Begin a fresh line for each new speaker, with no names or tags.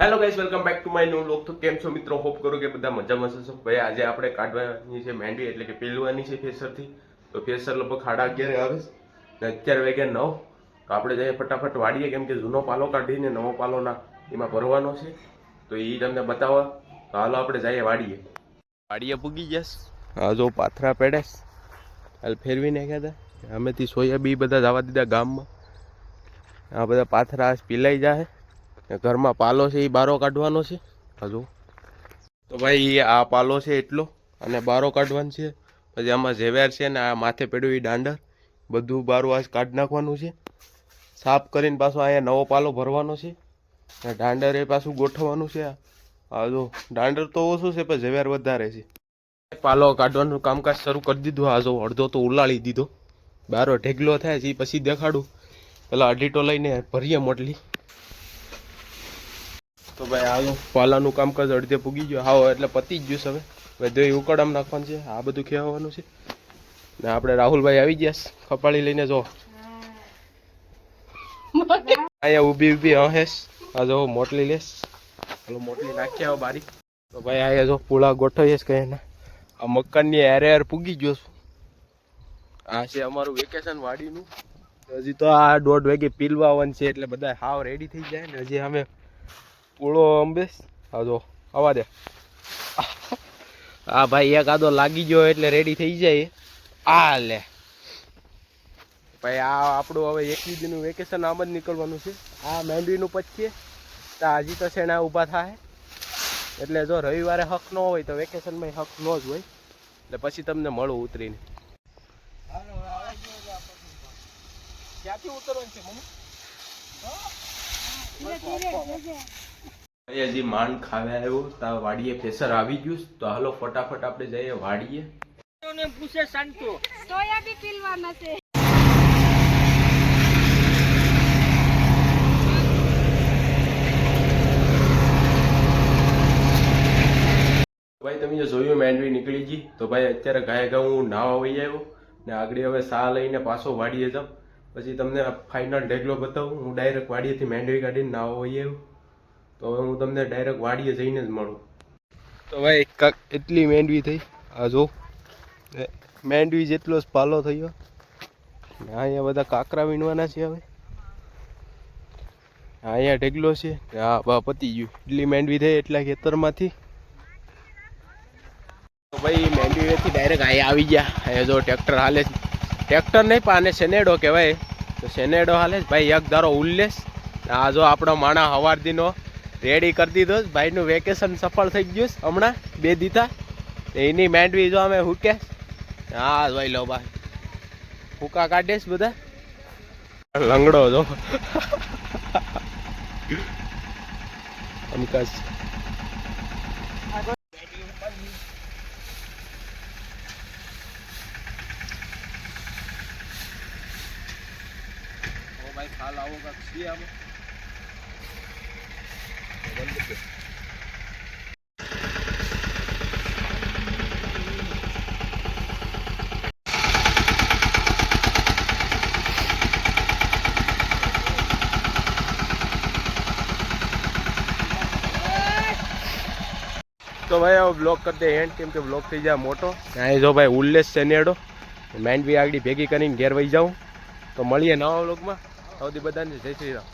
Hello guys welcome back to my new vlog તો કેમ છો મિત્રો? હોપ કરું કે બધા મજામાં છો ભાઈ, આજે આપણે કાઢવાની છે મહેંદી, એટલે કે પેલવાની છે ફેસરથી. તો ફેસર લગભગ સાડા અગિયારે આવે ને અત્યારે વાગ્યા નવ. તો આપણે જઈએ ફટાફટ વાડીએ કેમ કે જૂનો પાલો કાઢીને નવો પાલો ના એમાં ભરવાનો છે. તો એ તમને બતાવવા. તો હાલો આપણે જઈએ વાડીએ વાડીએ પૂગી જશ હા જો પાથરા પેડેશ હાલ ફેરવી નાખ્યા હતા. અમેથી સોયાબી બધા જવા દીધા ગામમાં. આ બધા પાથરા પીલાઈ જાય ને ઘરમાં પાલો છે એ બારો કાઢવાનો છે. હજુ તો ભાઈ આ પાલો છે એટલો અને બારો કાઢવાનો છે. પછી આમાં ઝેવેર છે ને આ માથે પેડ્યું એ દાંડર. બધું બારું આજ કાઢી નાખવાનું છે. સાફ કરીને પાછો અહીંયા નવો પાલો ભરવાનો છે. અને દાંડર એ પાછું ગોઠવવાનું છે આ. જો દાંડર તો ઓછું છે, પણ ઝેવેર વધારે છે. પાલો કાઢવાનું કામકાજ શરૂ કરી દીધું. આ અડધો તો ઉલાળી દીધો. બારો ઢેગલો થાય છે પછી દેખાડું. પેલા અઢીટો લઈને ભરીએ મોટલી. તો ભાઈ આ પાલાનું કામકાજ અડધે પૂગી ગયો. હાવ, એટલે પતી જ ગયું હવે. બધું ઉકળામ નાખવાનું છે. આ બધું ખેવાનું છે. ને આપણે રાહુલભાઈ આવી ગયા છે. કપાળી લઈને જો. અહીંયા ઊભી ઊભી હહેશ આ જો, મોટલી લેસ હાલો, મોટલી નાખી આવો બારી. તો ભાઈ અહીંયા જો પૂળા ગોઠવીએ છે કઈ આ મકાનની એર એર પૂગી ગયો છું. આ છે અમારું વેકેશન વાડીનું. હજી તો આ દોઢ વાગે પીલવા આવવાનું છે, એટલે બધા હાવ રેડી થઈ જાય ને. હજી અમે પૂળો અંબેશ હા જો આવા દે. હા ભાઈ એક આદો લાગી ગયો એટલે રેડી થઈ જાય. આ લે. ભાઈ આ આપણું હવે એકવીસ દિનનું વેકેશન આમ જ નીકળવાનું છે. આ મહેંદીનું પછી તો હજી તો શેણા ઊભા થાય. એટલે જો રવિવારે હક ન હોય તો વેકેશનમાં હક ન જ હોય. એટલે પછી તમને મળું ઉતરીને. ક્યાંથી ઉતરવાનું છે મમ્મી? હજી માંડ ખાવે આવ્યો તા વાડીએ ફેસર આવી ગયું તો હાલો ફટાફટ આપણે જઈએ વાડીએ.
સોયાબી પીલવાના છે.
ભાઈ તમે જે જોયું મેન્ડવી નીકળી ગઈ? તો ભાઈ અત્યારે ગાય ગા હું નાવા વહી આવ્યો ને આગળ હવે સા લઈને પાછો વાડીએ જાઉં. પછી તમને ફાઇનલ ઢેગલો બતાવું. હું ડાયરેક્ટ વાડીએથી મેન્ડવી કાઢીને નાવા વહી આવ્યો. તો હવે હું તમને ડાયરેક્ટ વાડીએ જઈને જ મળું. તો ભાઈ, કાક એટલી મેંડવી થઈ. આ જો. મેંડવી જેટલો જ પાલો થયો. અહીંયા બધા કાકરા વીણવાના છે હવે. અહીંયા ઢેગલો છે. હા બા પતી ગયું. એટલી મેંડવી થઈ એટલા ખેતરમાંથી. તો ભાઈ મેન્ડ્યુએથી ડાયરેક્ટ અહીંયા આવી ગયા. અહીંયા જો ટ્રેક્ટર હાલે છે. ટ્રેક્ટર નહીં, પણ આને સેનેડો કહેવાય. તો સેનેડો હાલે ભાઈ, એક ધારો ઉલ્લેસ. આ જો આપણો માણા હવારદીનો રેડી કરી દીધો ભાઈનું વેકેશન સફળ થઈ ગયું હમણાં બે દીધા. એની માંડવી જો અમે હુકે. હા, જોઈ લો ભાઈ. હુકા કાઢીશ બધા. લંગડો જો. અમકાશ. ભાઈ, ખાલ આવો કાક છીએ આમાં. તો ભાઈ હવે બ્લોક કરી દે એન્ડ કેમ કે બ્લોક થઈ જાય મોટો. અહીં જો ભાઈ, ઉલ્લેસ છે નેડો. માઇન્ડ બી આગળ ભેગી કરીને ઘેર વહી જાઉં. તો મળીએ નવા બ્લોગમાં સૌથી બધાને, જય શ્રી રામ.